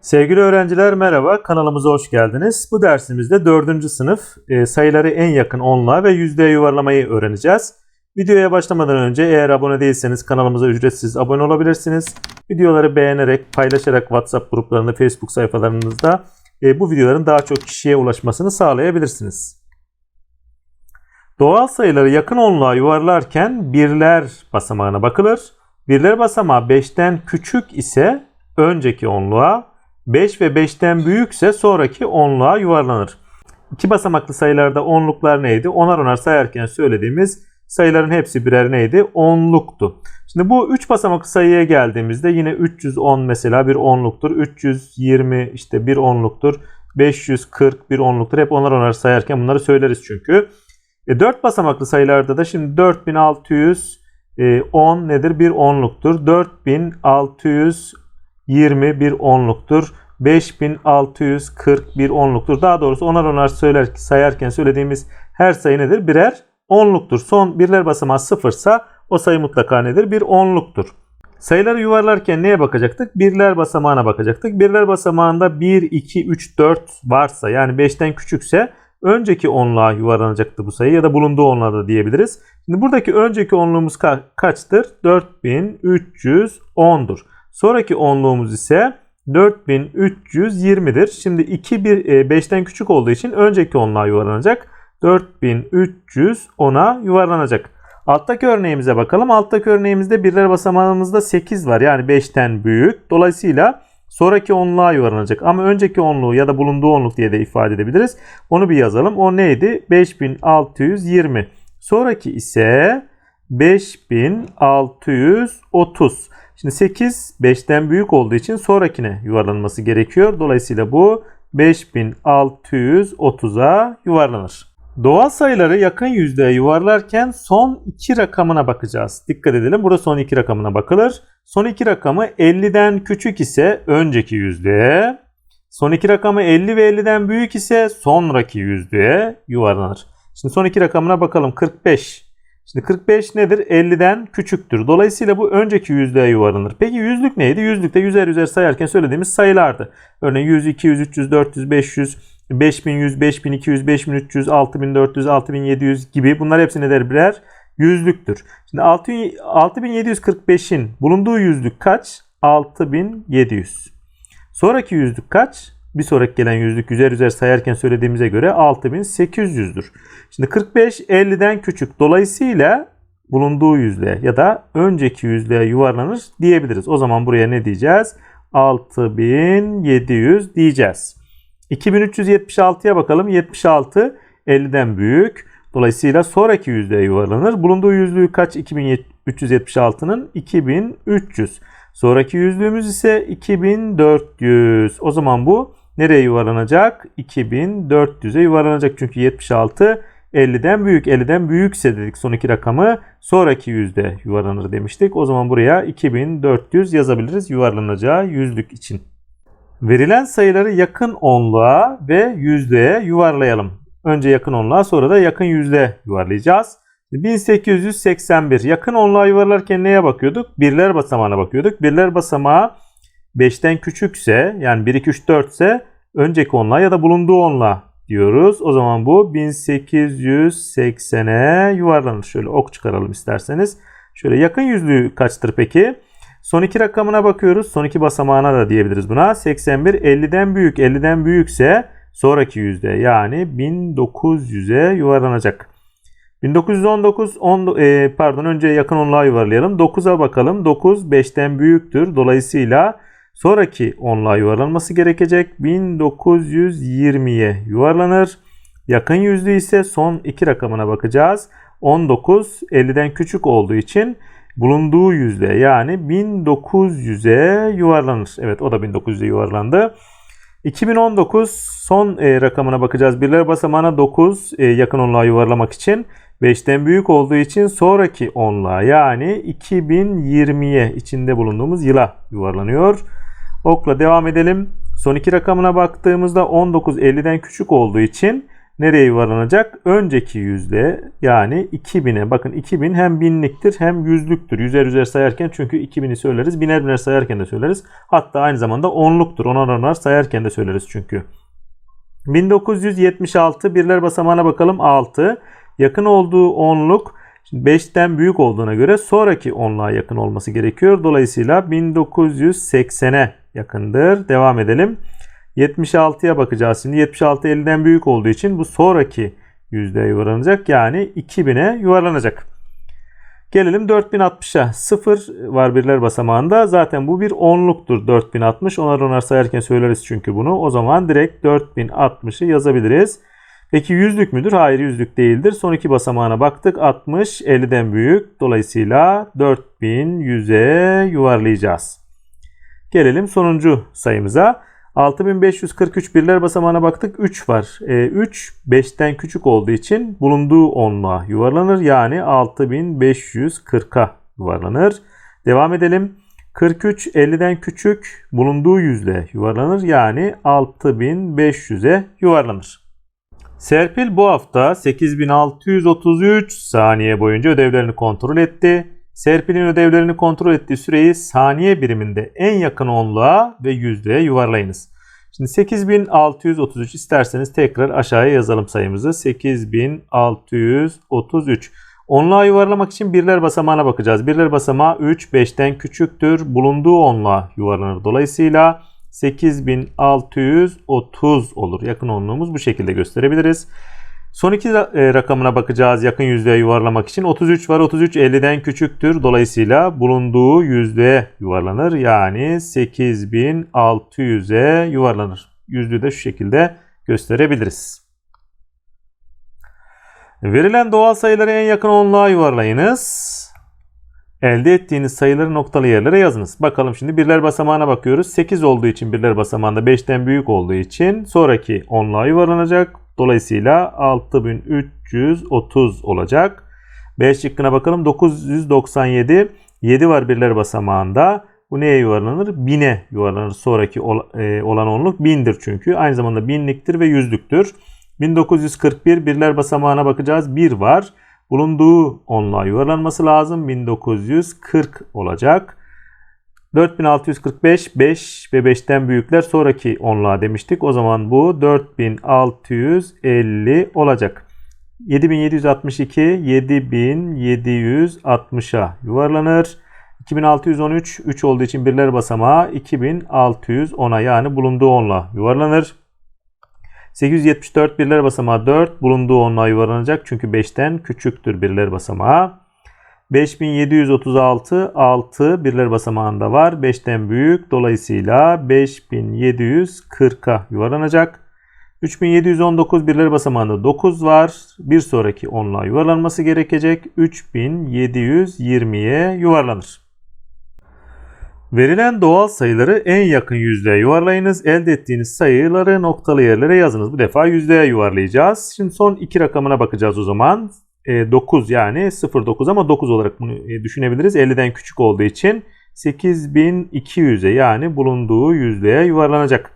Sevgili öğrenciler merhaba, kanalımıza hoş geldiniz. Bu dersimizde 4. sınıf e, sayıları en yakın onluğa ve yüzdeye yuvarlamayı öğreneceğiz. Videoya başlamadan önce eğer abone değilseniz kanalımıza ücretsiz abone olabilirsiniz. Videoları beğenerek, paylaşarak WhatsApp gruplarında, Facebook sayfalarınızda e, bu videoların daha çok kişiye ulaşmasını sağlayabilirsiniz. Doğal sayıları yakın onluğa yuvarlarken birler basamağına bakılır. Birler basamağı 5'ten küçük ise önceki onluğa, 5 ve 5'ten büyükse sonraki onluğa yuvarlanır. İki basamaklı sayılarda onluklar neydi? Onar onar sayarken söylediğimiz sayıların hepsi birer neydi? Onluktu. Şimdi bu 3 basamaklı sayıya geldiğimizde yine 310 mesela bir onluktur. 320 işte bir onluktur. 540 bir onluktur. Hep onar onar sayarken bunları söyleriz çünkü. E, 4 basamaklı sayılarda da şimdi 4600 e, 10 nedir? Bir onluktur. 4620 bir onluktur. 5640 bir onluktur. Daha doğrusu onar onar söyler, sayarken söylediğimiz her sayı nedir? Birer onluktur. Son birler basamağı sıfırsa o sayı mutlaka nedir? Bir onluktur. Sayıları yuvarlarken neye bakacaktık? Birler basamağına bakacaktık. Birler basamağında 1, 2, 3, 4 varsa yani 5'ten küçükse önceki onluğa yuvarlanacaktı bu sayı ya da bulunduğu onluğa da diyebiliriz. Şimdi buradaki önceki onluğumuz ka- kaçtır? 4310'dur. Sonraki onluğumuz ise 4320'dir. Şimdi 2 1 5'ten küçük olduğu için önceki onluğa yuvarlanacak. 4310'a yuvarlanacak. Alttaki örneğimize bakalım. Alttaki örneğimizde birler basamağımızda 8 var. Yani 5'ten büyük. Dolayısıyla sonraki onluğa yuvarlanacak. Ama önceki onluğu ya da bulunduğu onluk diye de ifade edebiliriz. Onu bir yazalım. O neydi? 5620. Sonraki ise 5630. Şimdi 8 5'ten büyük olduğu için sonrakine yuvarlanması gerekiyor. Dolayısıyla bu 5630'a yuvarlanır. Doğal sayıları yakın yüzdeye yuvarlarken son iki rakamına bakacağız. Dikkat edelim. Burada son iki rakamına bakılır. Son iki rakamı 50'den küçük ise önceki yüzdeye, son iki rakamı 50 ve 50'den büyük ise sonraki yüzdeye yuvarlanır. Şimdi son iki rakamına bakalım. 45. Şimdi 45 nedir? 50'den küçüktür. Dolayısıyla bu önceki yüzlüğe yuvarlanır. Peki yüzlük neydi? Yüzlükte yüzer yüzer sayarken söylediğimiz sayılardı. Örneğin 100, 200, 300, 400, 500, 5100, 5200, 5300, 6400, 6700 gibi bunlar hepsi nedir birer? Yüzlüktür. Şimdi 6745'in bulunduğu yüzlük kaç? 6700. Sonraki yüzlük kaç? Bir sonraki gelen yüzlük yüzer yüzer sayarken söylediğimize göre 6800'dür. Şimdi 45 50'den küçük. Dolayısıyla bulunduğu yüzlüğe ya da önceki yüzlüğe yuvarlanır diyebiliriz. O zaman buraya ne diyeceğiz? 6700 diyeceğiz. 2376'ya bakalım. 76 50'den büyük. Dolayısıyla sonraki yüzlüğe yuvarlanır. Bulunduğu yüzlüğü kaç? 2376'nın 2300. Sonraki yüzlüğümüz ise 2400. O zaman bu nereye yuvarlanacak? 2400'e yuvarlanacak. Çünkü 76 50'den büyük. 50'den büyükse dedik son iki rakamı sonraki yüzde yuvarlanır demiştik. O zaman buraya 2400 yazabiliriz yuvarlanacağı yüzlük için. Verilen sayıları yakın onluğa ve yüzdeye yuvarlayalım. Önce yakın onluğa sonra da yakın yüzde yuvarlayacağız. 1881 yakın onluğa yuvarlarken neye bakıyorduk? Birler basamağına bakıyorduk. Birler basamağı 5'ten küçükse yani 1 2 3 4 ise önceki onluğa ya da bulunduğu onluğa diyoruz. O zaman bu 1880'e yuvarlanır. Şöyle ok çıkaralım isterseniz. Şöyle yakın yüzlüğü kaçtır peki? Son iki rakamına bakıyoruz. Son iki basamağına da diyebiliriz buna. 81 50'den büyük. 50'den büyükse sonraki yüzde yani 1900'e yuvarlanacak. 1919 10, e, pardon önce yakın onluğa yuvarlayalım. 9'a bakalım. 9 5'ten büyüktür. Dolayısıyla sonraki onluğa yuvarlanması gerekecek. 1920'ye yuvarlanır. Yakın yüzlü ise son iki rakamına bakacağız. 19 50'den küçük olduğu için bulunduğu yüzde yani 1900'e yuvarlanır. Evet o da 1900'e yuvarlandı. 2019 son e, rakamına bakacağız. Birler basamağına 9 e, yakın onluğa yuvarlamak için. 5'ten büyük olduğu için sonraki onluğa yani 2020'ye içinde bulunduğumuz yıla yuvarlanıyor. Okla devam edelim. Son iki rakamına baktığımızda 19 50'den küçük olduğu için nereye yuvarlanacak? Önceki yüzde yani 2000'e. Bakın 2000 hem binliktir hem yüzlüktür. Yüzer yüzer sayarken çünkü 2000'i söyleriz. Biner biner sayarken de söyleriz. Hatta aynı zamanda onluktur. Onar onar sayarken de söyleriz çünkü. 1976 birler basamağına bakalım 6. Yakın olduğu onluk 5'ten büyük olduğuna göre sonraki onluğa yakın olması gerekiyor. Dolayısıyla 1980'e yakındır. Devam edelim. 76'ya bakacağız şimdi. 76 50'den büyük olduğu için bu sonraki yüzdeye yuvarlanacak. Yani 2000'e yuvarlanacak. Gelelim 4060'a. 0 var birler basamağında. Zaten bu bir onluktur 4060. Onar onar sayarken söyleriz çünkü bunu. O zaman direkt 4060'ı yazabiliriz. Peki yüzlük müdür? Hayır yüzlük değildir. Son iki basamağına baktık. 60 50'den büyük. Dolayısıyla 4100'e yuvarlayacağız. Gelelim sonuncu sayımıza. 6543 birler basamağına baktık. 3 var. E, 3 5'ten küçük olduğu için bulunduğu onluğa yuvarlanır. Yani 6540'a yuvarlanır. Devam edelim. 43 50'den küçük bulunduğu yüzle yuvarlanır. Yani 6500'e yuvarlanır. Serpil bu hafta 8633 saniye boyunca ödevlerini kontrol etti. Serpil'in ödevlerini kontrol ettiği süreyi saniye biriminde en yakın onluğa ve yüzdeye yuvarlayınız. Şimdi 8633 isterseniz tekrar aşağıya yazalım sayımızı. 8633. Onluğa yuvarlamak için birler basamağına bakacağız. Birler basamağı 3 5'ten küçüktür. Bulunduğu onluğa yuvarlanır. Dolayısıyla 8630 olur. Yakın onluğumuz bu şekilde gösterebiliriz. Son iki e, rakamına bakacağız yakın yüzdeye yuvarlamak için. 33 var. 33 50'den küçüktür. Dolayısıyla bulunduğu yüzdeye yuvarlanır. Yani 8600'e yuvarlanır. Yüzlüğü de şu şekilde gösterebiliriz. Verilen doğal sayıları en yakın onluğa yuvarlayınız. Elde ettiğiniz sayıları noktalı yerlere yazınız. Bakalım şimdi birler basamağına bakıyoruz. 8 olduğu için birler basamağında 5'ten büyük olduğu için sonraki onluğa yuvarlanacak. Dolayısıyla 6330 olacak. 5 şıkkına bakalım. 997. 7 var birler basamağında. Bu neye yuvarlanır? 1000'e yuvarlanır. Sonraki e, olan onluk 1000'dir çünkü. Aynı zamanda binliktir ve yüzlüktür. 1941 birler basamağına bakacağız. 1 var. Bulunduğu onluğa yuvarlanması lazım. 1940 olacak. 4645 5 ve 5'ten büyükler sonraki onluğa demiştik. O zaman bu 4650 olacak. 7762 7760'a yuvarlanır. 2613 3 olduğu için birler basamağı 2610'a yani bulunduğu onluğa yuvarlanır. 874 birler basamağı 4 bulunduğu onluğa yuvarlanacak çünkü 5'ten küçüktür birler basamağı. 5736 6 birler basamağında var. 5'ten büyük. Dolayısıyla 5740'a yuvarlanacak. 3719 birler basamağında 9 var. Bir sonraki onluğa yuvarlanması gerekecek. 3720'ye yuvarlanır. Verilen doğal sayıları en yakın yüzdeye yuvarlayınız. Elde ettiğiniz sayıları noktalı yerlere yazınız. Bu defa yüzdeye yuvarlayacağız. Şimdi son iki rakamına bakacağız o zaman. 9 e, yani 0.9 ama 9 olarak bunu e, düşünebiliriz. 50'den küçük olduğu için 8200'e yani bulunduğu yüzdeye yuvarlanacak.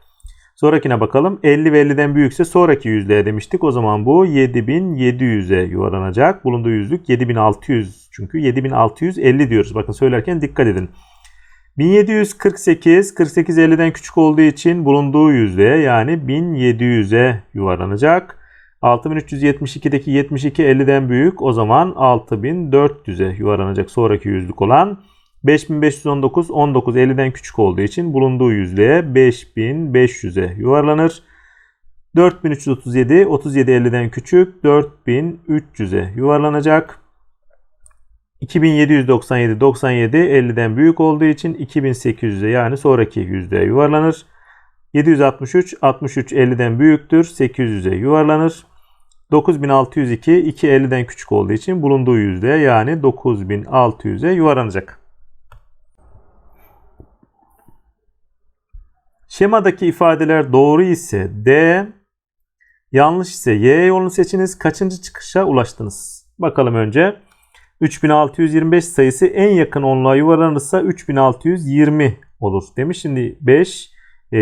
Sonrakine bakalım. 50 ve 50'den büyükse sonraki yüzdeye demiştik. O zaman bu 7700'e yuvarlanacak. Bulunduğu yüzlük 7600 çünkü 7650 diyoruz. Bakın söylerken dikkat edin. 1748, 48 50'den küçük olduğu için bulunduğu yüzdeye yani 1700'e yuvarlanacak. 6372'deki 72 50'den büyük o zaman 6400'e yuvarlanacak sonraki yüzlük olan. 5519 19 50'den küçük olduğu için bulunduğu yüzlüğe 5500'e yuvarlanır. 4337 37 50'den küçük 4300'e yuvarlanacak. 2797 97 50'den büyük olduğu için 2800'e yani sonraki yüzdeye yuvarlanır. 763 63 50'den büyüktür 800'e yuvarlanır. 9602 2 50'den küçük olduğu için bulunduğu yüzdeye yani 9600'e yuvarlanacak. Şemadaki ifadeler doğru ise D, yanlış ise Y yolunu seçiniz. Kaçıncı çıkışa ulaştınız? Bakalım önce. 3625 sayısı en yakın onluğa yuvarlanırsa 3620 olur demiş. Şimdi 5 e,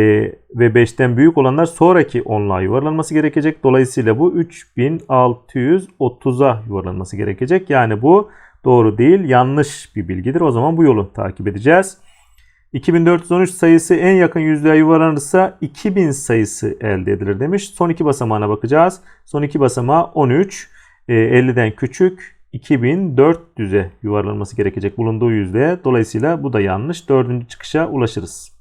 ve 5'ten büyük olanlar sonraki onluğa yuvarlanması gerekecek. Dolayısıyla bu 3630'a yuvarlanması gerekecek. Yani bu doğru değil yanlış bir bilgidir. O zaman bu yolu takip edeceğiz. 2413 sayısı en yakın yüzlüğe yuvarlanırsa 2000 sayısı elde edilir demiş. Son iki basamağına bakacağız. Son iki basamağı 13. E, 50'den küçük 2400'e yuvarlanması gerekecek bulunduğu yüzlüğe. Dolayısıyla bu da yanlış. Dördüncü çıkışa ulaşırız.